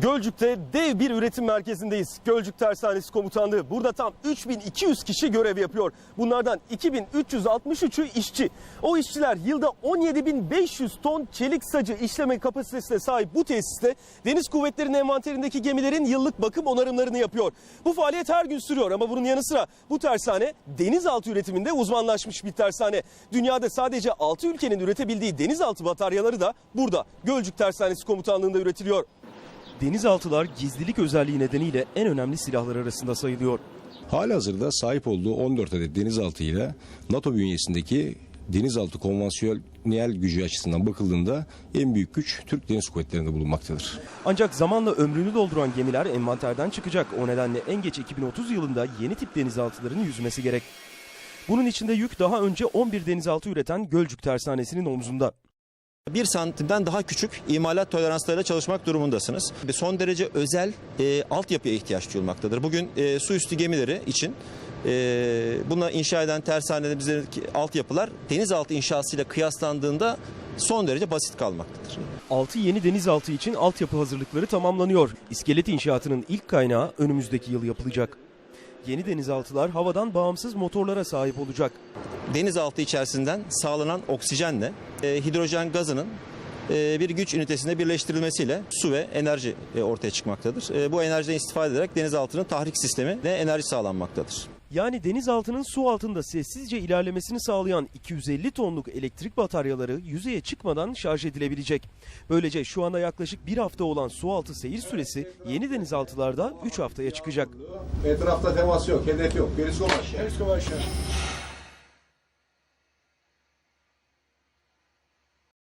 Gölcük'te dev bir üretim merkezindeyiz. Gölcük Tersanesi Komutanlığı. Burada tam 3200 kişi görev yapıyor. Bunlardan 2363'ü işçi. O işçiler yılda 17500 ton çelik sacı işleme kapasitesine sahip bu tesiste Deniz Kuvvetleri'nin envanterindeki gemilerin yıllık bakım onarımlarını yapıyor. Bu faaliyet her gün sürüyor ama bunun yanı sıra bu tersane denizaltı üretiminde uzmanlaşmış bir tersane. Dünyada sadece 6 ülkenin üretebildiği denizaltı bataryaları da burada Gölcük Tersanesi Komutanlığı'nda üretiliyor. Denizaltılar gizlilik özelliği nedeniyle en önemli silahlar arasında sayılıyor. Halihazırda sahip olduğu 14 adet denizaltı ile NATO bünyesindeki denizaltı konvansiyonel gücü açısından bakıldığında en büyük güç Türk Deniz Kuvvetleri'nde bulunmaktadır. Ancak zamanla ömrünü dolduran gemiler envanterden çıkacak. O nedenle en geç 2030 yılında yeni tip denizaltıların yüzmesi gerek. Bunun içinde yük daha önce 11 denizaltı üreten Gölcük Tersanesi'nin omzunda. 1 santimden daha küçük imalat toleranslarıyla çalışmak durumundasınız. Son derece özel e, altyapıya ihtiyaç duyulmaktadır. Bugün e, su üstü gemileri için e, buna inşa eden tersanelerimizin altyapılar denizaltı inşasıyla kıyaslandığında son derece basit kalmaktadır. 6 yeni denizaltı için altyapı hazırlıkları tamamlanıyor. İskelet inşaatının ilk kaynağı önümüzdeki yıl yapılacak. Yeni denizaltılar havadan bağımsız motorlara sahip olacak. Denizaltı içerisinden sağlanan oksijenle e, hidrojen gazının e, bir güç ünitesinde birleştirilmesiyle su ve enerji e, ortaya çıkmaktadır. E, bu enerjiden istifade ederek denizaltının tahrik sistemi ve enerji sağlanmaktadır. Yani denizaltının su altında sessizce ilerlemesini sağlayan 250 tonluk elektrik bataryaları yüzeye çıkmadan şarj edilebilecek. Böylece şu anda yaklaşık bir hafta olan su altı seyir süresi yeni denizaltılarda 3 haftaya çıkacak. Etrafta temas yok, hedef yok. Gerisi aşağı.